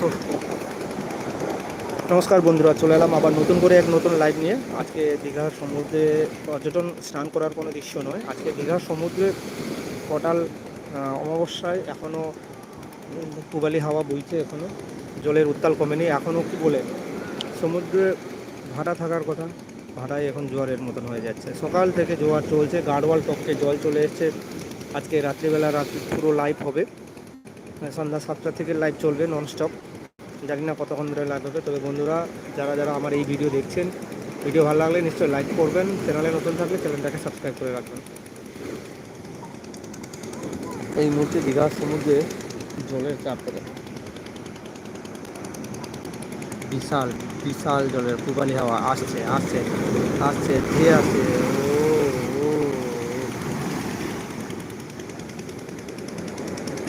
তো নমস্কার বন্ধুরা, চলে এলাম আবার নতুন করে এক নতুন লাইভ নিয়ে। আজকে দীঘার সমুদ্রে পর্যটন স্নান করার কোনো দৃশ্য নয়। আজকে দীঘার সমুদ্রে কটাল অমাবস্যায় এখনও পুবালি হাওয়া বইছে এখনও জলের উত্তাল কমেনি। এখনও কি বলে, সমুদ্রে ভাটা থাকার কথা ভাটায় এখন জোয়ারের মতন হয়ে যাচ্ছে। সকাল থেকে জোয়ার চলছে গাড়ওয়াল টপকে জল চলে এসছে। আজকে রাত্রিবেলা রাত্রি পুরো লাইভ হবে। সন্ধ্যা সাতটা থেকে লাইভ চলবে নন ননস্টপ জানি না কতক্ষণ ধরে হবে, তবে বন্ধুরা, যারা যারা আমার এই ভিডিও দেখছেন ভিডিও ভালো লাগলে নিশ্চয়ই লাইক করবেন চ্যানেলে নতুন থাকলে চ্যানেলটাকে সাবস্ক্রাইব করে রাখবেন। এই মুহূর্তে দীঘার সমুদ্রে জলের চাপ করে বিশাল বিশাল জলের পুবালি হাওয়া আসছে আসছে আসছে, ধেয়ে আসছে ও ও, ও।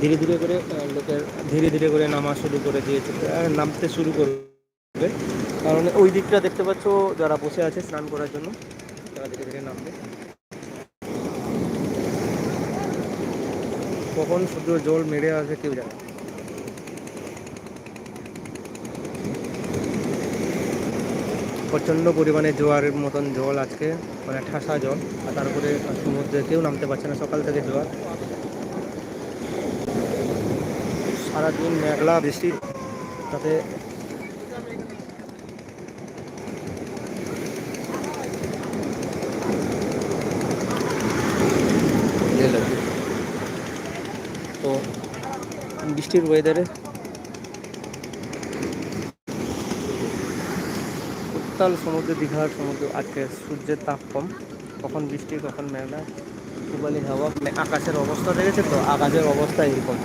ধীরে ধীরে করে লোকের ধীরে ধীরে করে নামা শুরু করে দিয়েছে নামতে শুরু করবে। কারণ ওই দিকটা দেখতে পাচ্ছ, যারা বসে আছে স্নান করার জন্য, তারা ধীরে ধীরে নামবে। কখন সূর্য জল মেরে আসে কেউ জানে। প্রচণ্ড পরিমাণে জোয়ারের মতন জল আজকে মানে ঠাসা জল, আর তারপরে সমুদ্রে কেউ নামতে পারছে না, সকাল থেকে জোয়ার। সারাদিন মেঘলা বৃষ্টি, তাতে তো বৃষ্টির ওয়েদারে উত্তাল সমুদ্র, দীঘার সমুদ্র, আজকে সূর্যের তাপ কম। কখন বৃষ্টি, কখন মেঘলা হাওয়া মানে আকাশের অবস্থা দেখেছে তো? আকাশের অবস্থা এরকম।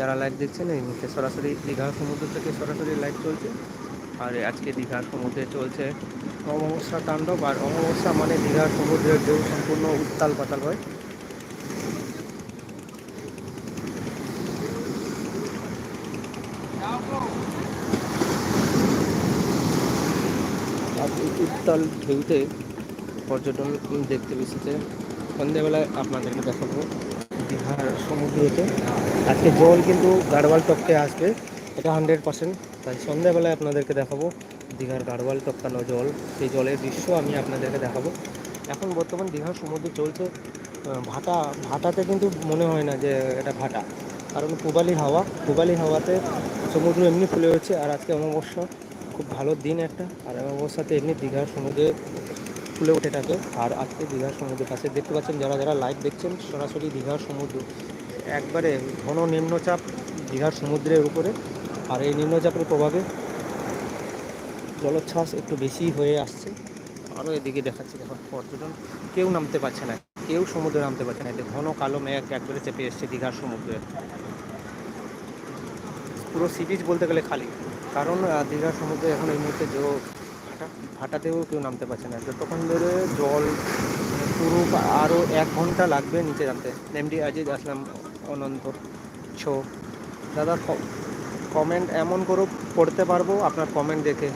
যারা লাইভ দেখছেন, এই মুহূর্তে সরাসরি দীঘার সমুদ্র থেকে সরাসরি লাইভ চলছে। আর আজকে দীঘার সমুদ্রে চলছে অমাবস্যা তাণ্ডব, আর অমাবস্যা মানে দীঘার সমুদ্রের ঢেউ সম্পূর্ণ উত্তাল পাতাল হয়। উত্তাল ঢেউতে পর্যটন দেখতে এসেছে। সন্ধ্যেবেলায় আপনাদেরকে দেখাবো। সমুদ্রতে। আজকে জল কিন্তু গাড়ওয়াল টপকে আসবে, এটা হান্ড্রেড পার্সেন্ট তাই সন্ধ্যাবেলায় আপনাদেরকে দেখাবো দীঘার গাড়ওয়াল টপকানো জল। সেই জলের দৃশ্য আমি আপনাদেরকে দেখাবো। এখন বর্তমান দীঘার সমুদ্র চলছে ভাটা, ভাটাতে কিন্তু মনে হয় না যে এটা ভাটা। কারণ পূবালি হাওয়া, পূবালি হাওয়াতে সমুদ্র এমনি ফুলে হচ্ছে আর আজকে অমাবস্যা, খুব ভালো দিন একটা। আর অমাবস্যাতে এমনি দীঘার সমুদ্রে ফুলে উঠে থাকে আর আজকে দীঘার সমুদ্রের কাছে দেখতে পাচ্ছেন যারা যারা লাইভ দেখছেন, সরাসরি দীঘার সমুদ্র। একবারে ঘন নিম্নচাপ দীঘার সমুদ্রের উপরে। আর এই নিম্নচাপের প্রভাবে জলোচ্ছ্বাস একটু বেশি হয়ে আসছে। আরও এদিকে দেখাচ্ছে দেখুন, পর্যটন কেউ নামতে পারছে না। কেউ সমুদ্রে নামতে পারছে না। ঘন কালো মেঘ একবারে চেপে এসছে দীঘার সমুদ্রে। পুরো সি বলতে গেলে খালি। কারণ দীঘার সমুদ্রে এখন এই মুহূর্তে যে ভাটাতেও কেউ নামতে পারছে না। যতক্ষণ ধরে জল পুরো আরও এক ঘণ্টা লাগবে নিচে নামতে। এমডি আজিজ আসলাম, অনন্ত ছো। দাদা কমেন্ট এমন করে, পড়তে পারব, আপনার কমেন্ট দেখে।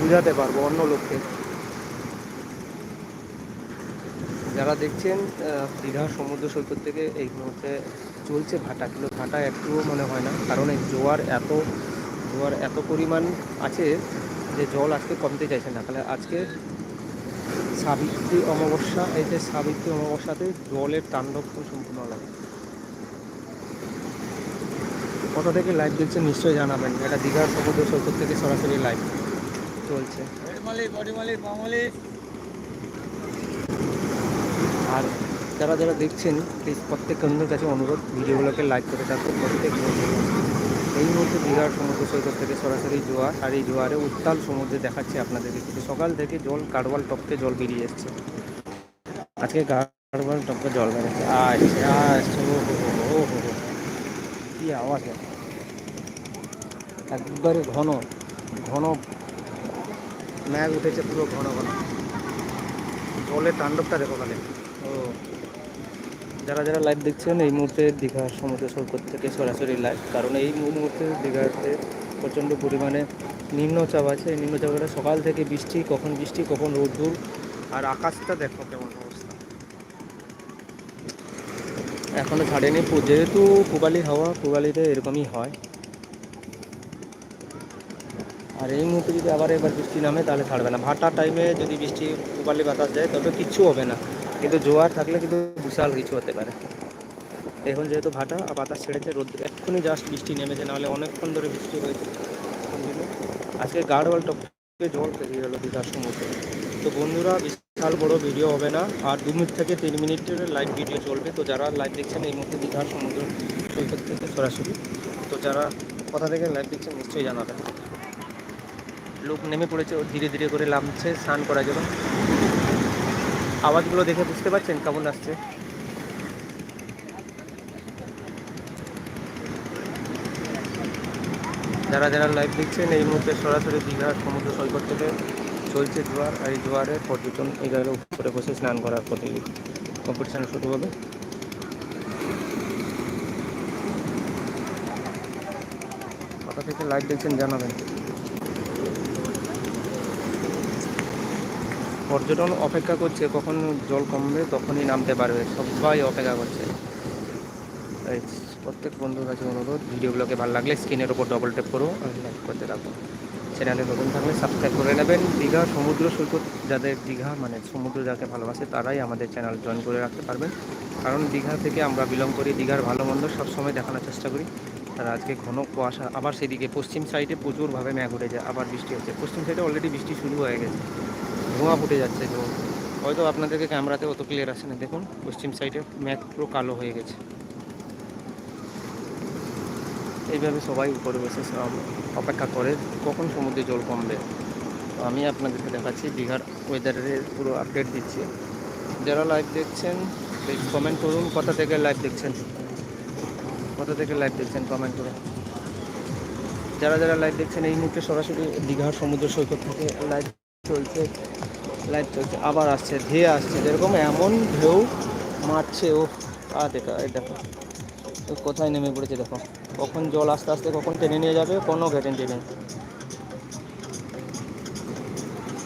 বুঝাতে পারব অন্য লোককে। যারা দেখছেন দীঘা সমুদ্র সৈকত থেকে এই মুহূর্তে চলছে ভাটা। কিন্তু ভাটা একটুও মনে হয় না, কারণ এই জোয়ার এত জোয়ার এত পরিমাণ আছে যে জল আজকে কমতে চাইছে না তাহলে আজকে সাবিত্রী অমাবস্যা এই যে সাবিত্রী অমাবস্যাতে জলের তাণ্ডব সম্পূর্ণ লাগে কোথা থেকে লাইভ দেখছেন নিশ্চয়ই জানাবেন এটা দীঘার সমুদ্র সৈকত থেকে সরাসরি লাইভ চলছে। আর যারা যারা দেখছেন প্লিজ প্রত্যেক বন্ধুর কাছে অনুরোধ ভিডিওগুলোকে লাইক করে থাকুন প্রত্যেক এই মুহূর্তে দীঘার সমুদ্র সৈকত থেকে সরাসরি জোয়ার, আর এই জোয়ারে উত্তাল সমুদ্রে দেখাচ্ছে আপনাদেরকে কিন্তু সকাল থেকে জল কারওয়াল টপকে জল বেরিয়ে এসছে। আজকে কারওয়াল টপকে জল বেরোচ্ছে আসছে আসছে ও হো হো হো আওয়াজ একবারে ঘন ঘন ম্যাগ উঠেছে পুরো ঘন ঘন। জলের তাণ্ডবটা দেখো খালি। ও। যারা যারা লাইভ দেখছেন, এই মুহূর্তে দীঘার সমুদ্র সৈকত থেকে সরাসরি লাইভ কারণ এই মুহূর্তে দীঘাতে প্রচণ্ড পরিমাণে নিম্নচাপ আছে। এই নিম্নচাপটা সকাল থেকে বৃষ্টি, কখন বৃষ্টি, কখন রোদ্দুর, আর আকাশটা দেখো কেমন অবস্থা। এখনও ছাড়েনি। যেহেতু পুবালি হাওয়া, পুবালিতে এরকমই হয়। আর এই মুহূর্তে যদি আবার এবার বৃষ্টি নামে, তাহলে ছাড়বে না। ভাটার টাইমে যদি বৃষ্টি, পুবালি বাতাস যায় তবে কিচ্ছু হবে না। কিন্তু জোয়ার থাকলে কিন্তু বিশাল কিছু হতে পারে। এখন যেহেতু ভাটা আর বাতাস ছেড়েছে রোদ এক্ষুনি জাস্ট বৃষ্টি নেমেছে, নাহলে অনেকক্ষণ ধরে বৃষ্টি হয়েছে। আজকে গাঢ়ওয়াল টপকে জল পেরিয়ে গেল দীঘার সমুদ্রে তো বন্ধুরা, বিশাল বড় ভিডিও হবে না। আর দু মিনিট থেকে তিন মিনিটের লাইভ ভিডিও চলবে। তো যারা লাইভ দেখছেন এই মুহূর্তে দীঘার সমুদ্র সৈকত থেকে সরাসরি। তো যারা কোথা থেকে লাইভ দেখছেন, নিশ্চয়ই জানাবেন। লোক নেমে পড়েছে ধীরে ধীরে করে নামছে, স্নান করার জন্য। আওয়াজগুলো দেখে বুঝতে পারছেন কেমন আসছে? যারা যারা লাইভ দেখছেন, এই মুহূর্তে সরাসরি দীঘার সমুদ্র সৈকত থেকে চলছে জোয়ার আর এই জোয়ারে পর্যটন এই জায়গার উপরে বসে স্নান করার প্রতি কম্পিটিশান শুরু হবে। কোথা থেকে লাইভ দেখছেন জানাবেন। পর্যটন অপেক্ষা করছে, কখন জল কমবে তখনই নামতে পারবে। সবাই অপেক্ষা করছে। প্রত্যেক বন্ধুর কাছে অনুরোধ ভিডিওগুলোকে ভালো লাগলে স্ক্রিনের ওপর ডবল ট্যাপ করো লাইক করতে থাকো। চ্যানেলে নতুন থাকলে সাবস্ক্রাইব করে নেবেন। দীঘা সমুদ্র সৈকত, যাদের দীঘা মানে সমুদ্র যাকে ভালোবাসে, তারাই আমাদের চ্যানেল জয়েন করে রাখতে পারবেন। কারণ দীঘা থেকে আমরা বিলং করি, দীঘার ভালো মন্দ সবসময় দেখানোর চেষ্টা করি। আর আজকে ঘন কুয়াশা, আবার সেদিকে পশ্চিম সাইডে প্রচুরভাবে মেঘ উঠে যায় আবার বৃষ্টি হচ্ছে। পশ্চিম সাইডে অলরেডি বৃষ্টি শুরু হয়ে গেছে। ধোঁয়া ফুটে যাচ্ছে তো হয়তো আপনাদেরকে ক্যামেরাতে অত ক্লিয়ার আসে না। দেখুন, পশ্চিম সাইডে মেঘ পুরো কালো হয়ে গেছে। এইভাবে সবাই উপরে বসে সব অপেক্ষা করে, কখন সমুদ্রে জল কমবে? তো আমি আপনাদেরকে দেখাচ্ছি দীঘার ওয়েদারের পুরো আপডেট দিচ্ছি। যারা লাইভ দেখছেন প্লিজ কমেন্ট করুন, কোথা থেকে লাইভ দেখছেন? কোথা থেকে লাইভ দেখছেন কমেন্ট করে যারা যারা লাইভ দেখছেন, এই মুহূর্তে সরাসরি দীঘার সমুদ্র সৈকত থেকে লাইভ চলছে। লাইভ চলছে আবার আসছে, ধেয়ে আসছে, যেরকম এমন ঢেউ মারছে ও আ দেখা, এই দেখো। ও কোথায় নেমে পড়েছে দেখো। কখন জল আস্তে আস্তে, কখন টেনে নিয়ে যাবে, কোনো গ্যারেন্টি নেই।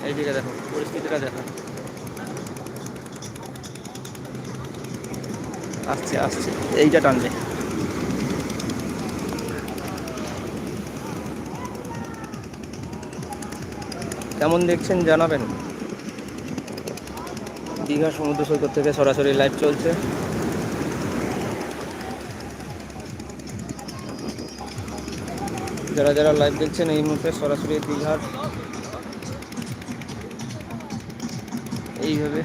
এইদিকে দেখো, পরিস্থিতিটা দেখো। আসছে আসছে, এইটা টানবে। কেমন দেখছেন জানাবেন? দীঘা সমুদ্র সৈকত থেকে সরাসরি লাইভ চলছে। যারা যারা লাইভ দেখছেন এই মুহূর্তে সরাসরি দীঘার, এইভাবে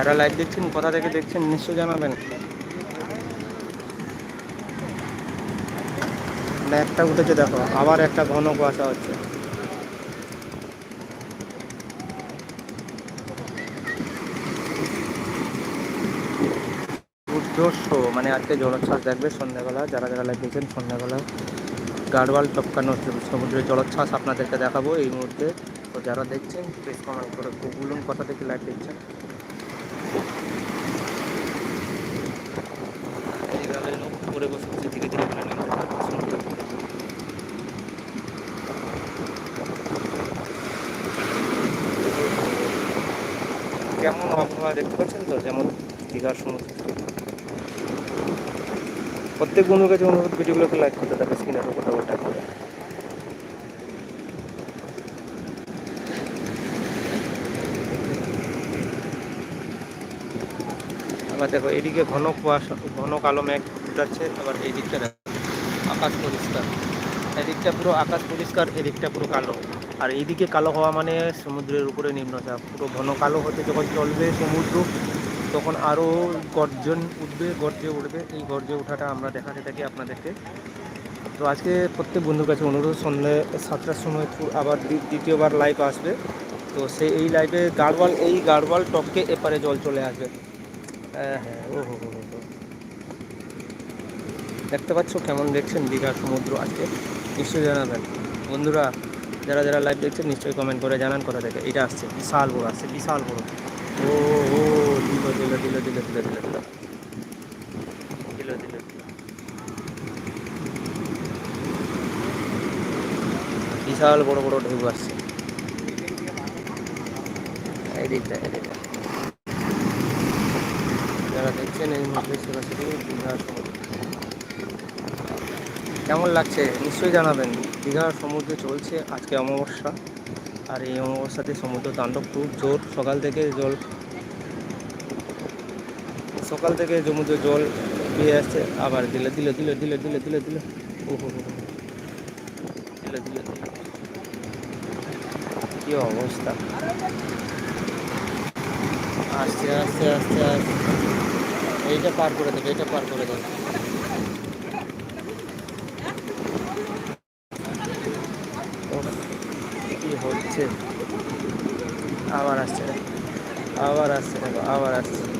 যারা লাইভ দেখছেন, কোথা থেকে দেখছেন নিশ্চয় জানাবেন। একটা উঠেছে, দেখো, আবার একটা ঘন কুয়াশা হচ্ছে। মানে আজকে জলোচ্ছ্বাস দেখবে সন্ধ্যাবেলা, যারা যারা লাইভ দেখছেন, সন্ধ্যাবেলা গাড়ওয়াল টপকানো সমুদ্রের জলোচ্ছ্বাস আপনাদেরকে দেখাবো এই মুহূর্তে। তো যারা দেখছেন প্লিজ কমেন্ট করে বলুন কোথা থেকে লাইভ দেখছেন এইভাবে লোক উপরে বসে বসে ধীরে ধীরে করে নামতে থাকবে সমুদ্রের দিকে। কেমন আবহাওয়া দেখতে পাচ্ছেন তো যেমন দীঘার সমুদ্র প্রত্যেক বন্ধুর কাছে অনুরোধ ভিডিওগুলোকে লাইক করতে থাকবে স্ক্রিনের উপর ডবল করে। আবার দেখো, এদিকে ঘন কুয়াশা ঘন কালো মেঘ উঠাচ্ছে আবার এই দিকটা দেখো, আকাশ পরিষ্কার। এদিকটা পুরো আকাশ পরিষ্কার, এদিকটা পুরো কালো। আর এইদিকে কালো হওয়া মানে সমুদ্রের উপরে নিম্নচাপ। পুরো ঘন কালো হতে যখন চলবে সমুদ্র তখন আরও গর্জন উঠবে, গর্জে উঠবে। এই গর্জে ওঠাটা আমরা দেখাতে থাকি আপনাদেরকে। তো আজকে প্রত্যেক বন্ধুর কাছে অনুরোধ, সন্ধ্যে সাতটার সময় আবার দ্বিতীয়বার লাইভ আসবে। তো সেই এই লাইভে গাড়ওয়াল এই গাড়ওয়াল টপকে এপারে জল চলে আসবে। হ্যাঁ হ্যাঁ ও হো। দেখতে পাচ্ছ কেমন দেখছেন দীঘার সমুদ্র আজকে? নিশ্চয়ই জানাবেন। বন্ধুরা, যারা যারা লাইভ দেখছেন, নিশ্চয়ই কমেন্ট করে জানান কথা থেকে। এটা আসছে, বিশাল বড় আসছে, বিশাল বড়। ও দিল দিল দিল দিল দিল দিল। বিশাল বড় বড় ঢেউ আসছে। যারা দেখছেন এই মুহূর্তে কেমন লাগছে? নিশ্চয়ই জানাবেন। দীঘার সমুদ্রে চলছে আজকে অমাবস্যা। আর এই অমাবস্যাতে সমুদ্র তাণ্ডব খুব জোর। সকাল থেকে জল সকাল থেকে সমুদ্রে জল দিয়ে আসছে, আবার দিলে দিলে দিলে দিলে দিলে দিলে দিলে। ও হো হো দিলে দিলে কি অবস্থা? আসছে আসছে আসছে আসছে। এইটা পার করে দেবে এটা পার করে দেবে। হচ্ছে? আবার আসছে আবার আসছে আবার আসছে।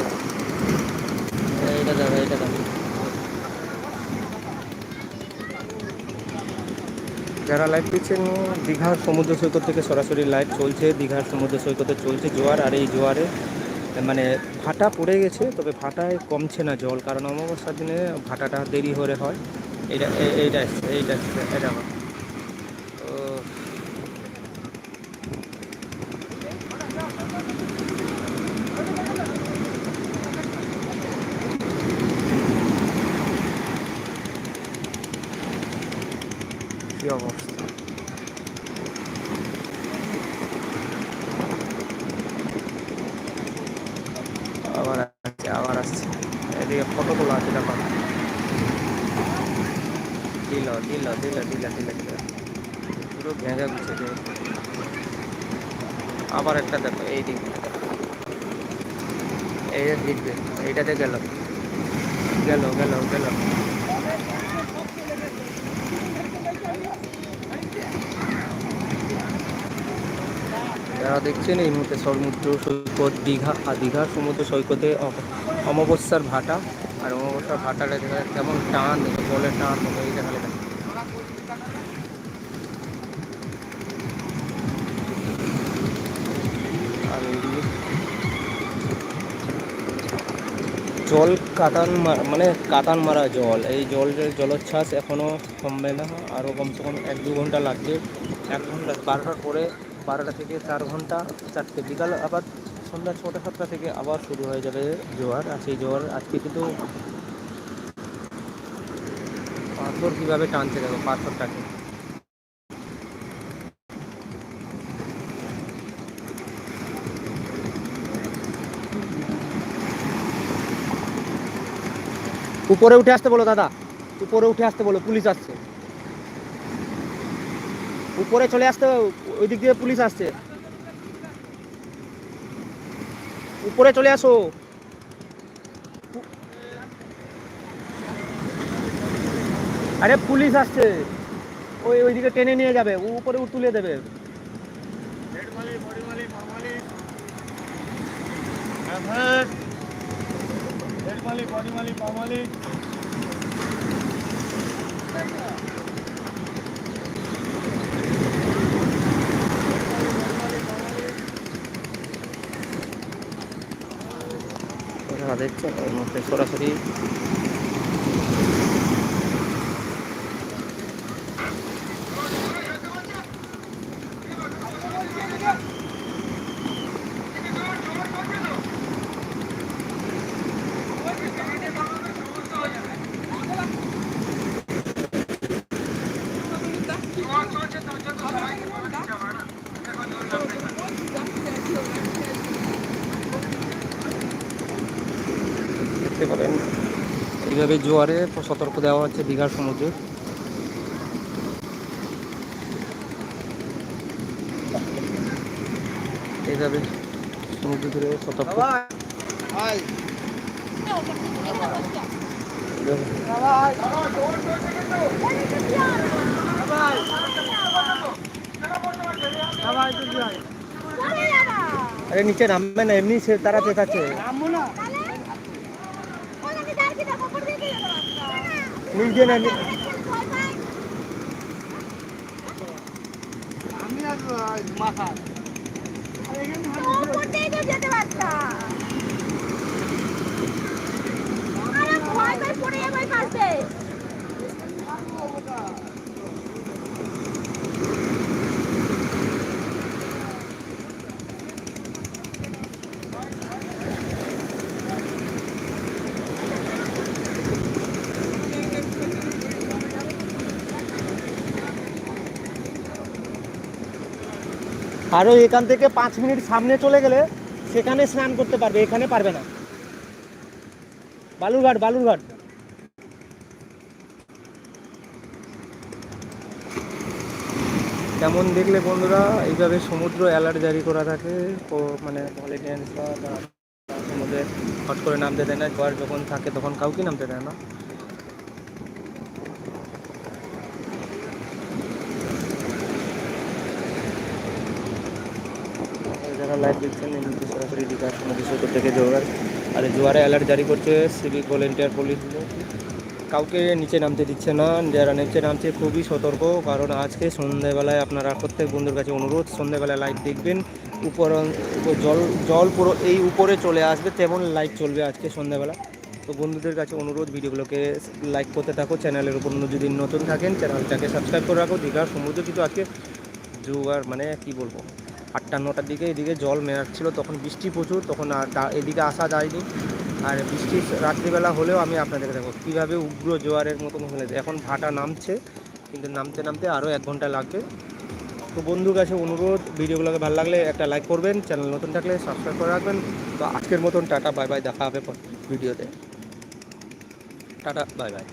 যারা লাইভ পেয়েছেন দীঘার সমুদ্র সৈকত থেকে সরাসরি লাইভ চলছে, দীঘার সমুদ্র সৈকতে চলছে জোয়ার, আর এই জোয়ারে মানে ভাটা পড়ে গেছে, তবে ভাটায় কমছে না জল, কারণ অমাবস্যার দিনে ভাটাটা দেরি হয়ে হয়। এটা এই- এইটা এইটা, এটা আমার ও কি অবস্থা আবার আসছে আবার আসছে এদিকে ফটো তোলা আছে দেখো দিল দিল দিল দিল দিল দিল পুরো ভেঙে গুছে দিল আবার একটা দেখো, এই দিক এই যে দিক এইটাতে গেল। গেল গেল গেল। যারা দেখছেন, এই মুহূর্তে সমুদ্র সৈকত, দীঘা, আর দীঘার সমুদ্র সৈকতে অমাবস্যার ভাটা। আর অমাবস্যার ভাটাটা কেমন টান, জলের টান, এই জল কাটান মানে কাটান মারা জল। এই জলের জলোচ্ছ্বাস এখনও কমবে না আরও কমসে কম এক দু ঘণ্টা লাগবে। এক ঘণ্টা, বারোটার পরে বারোটা থেকে চার ঘণ্টা, চারটে বিকাল আবার সন্ধ্যা ছটা, সাতটা থেকে আবার শুরু হয়ে যাবে জোয়ার। আর সেই জোয়ার আজকে কিন্তু পাথর কীভাবে টানছে দেখো, পাথরটাকে। উপরে উঠে আসতে বলো, দাদা। উপরে উঠে আসতে বলো, পুলিশ আসছে। উপরে চলে আসতে ওই দিক দিয়ে পুলিশ আসছে। উপরে চলে আসো। আরে পুলিশ আসছে। ওই, ওইদিকে টেনে নিয়ে যাবে, ও উপরে তুলে দেবে। মালিক বডি মালিক পা মালিক। দেখছ সরাসরি দেখতে পারেন। এইভাবে জোয়ারে সতর্ক দেওয়া হচ্ছে দীঘার সমুদ্রে। এইভাবে সমুদ্র ধরে সতর্ক। আরে নিচে নামবে না এমনি সে তারা চেকাচ্ছে নিচে না নি- আরও এখান থেকে পাঁচ মিনিট সামনে চলে গেলে সেখানে স্নান করতে পারবে, এখানে পারবে না। বালুরঘাট বালুরঘাট। কেমন দেখলে বন্ধুরা? এইভাবে সমুদ্র অ্যালার্ট জারি করা থাকে, ও মানে ভলেন্টিয়ার্স বা সমুদ্রে হট করে নামতে দেয় না জোয়ার যখন থাকে তখন কাউকে নামতে দেয় না যারা লাইভ দেখছেন এমনিতে সরাসরি দীঘা সমুদ্র সৈকত থেকে জোয়ার আর জোয়ারে অ্যালার্ট জারি করছে সিভিক ভলেন্টিয়ার পুলিশ কাউকে নিচে নামতে দিচ্ছে না, যারা নিচে নামছে খুবই সতর্ক, কারণ আজকে সন্ধ্যেবেলায় আপনারা প্রত্যেক বন্ধুর কাছে অনুরোধ সন্ধ্যেবেলায় লাইট দেখবেন, উপর জল জল পুরো এই উপরে চলে আসবে, তেমন লাইট চলবে আজকে সন্ধ্যেবেলা তো বন্ধুদের কাছে অনুরোধ, ভিডিওগুলোকে লাইক করতে থাকো চ্যানেলের উপর যদি নতুন থাকেন চ্যানেলটাকে সাবস্ক্রাইব করে রাখো, দীঘার সমুদ্র কিন্তু আজকে জোয়ার মানে কি বলব? আটটা, নটার দিকে এদিকে জল মেরাচ্ছিল, তখন বৃষ্টি প্রচুর, তখন আর এদিকে আসা যায়নি। আর বৃষ্টি রাত্রিবেলা হলেও আমি আপনাদেরকে দেখো কীভাবে উগ্র জোয়ারের মতন হয়েছে এখন ভাটা নামছে, কিন্তু নামতে নামতে আরও এক ঘণ্টা লাগবে। তো বন্ধুর কাছে অনুরোধ, ভিডিওগুলোকে ভালো লাগলে একটা লাইক করবেন, চ্যানেল নতুন থাকলে সাবস্ক্রাইব করে রাখবেন। তো আজকের মতন টাটা, বাই বাই, দেখা হবে ভিডিওতে। Tata, bye bye.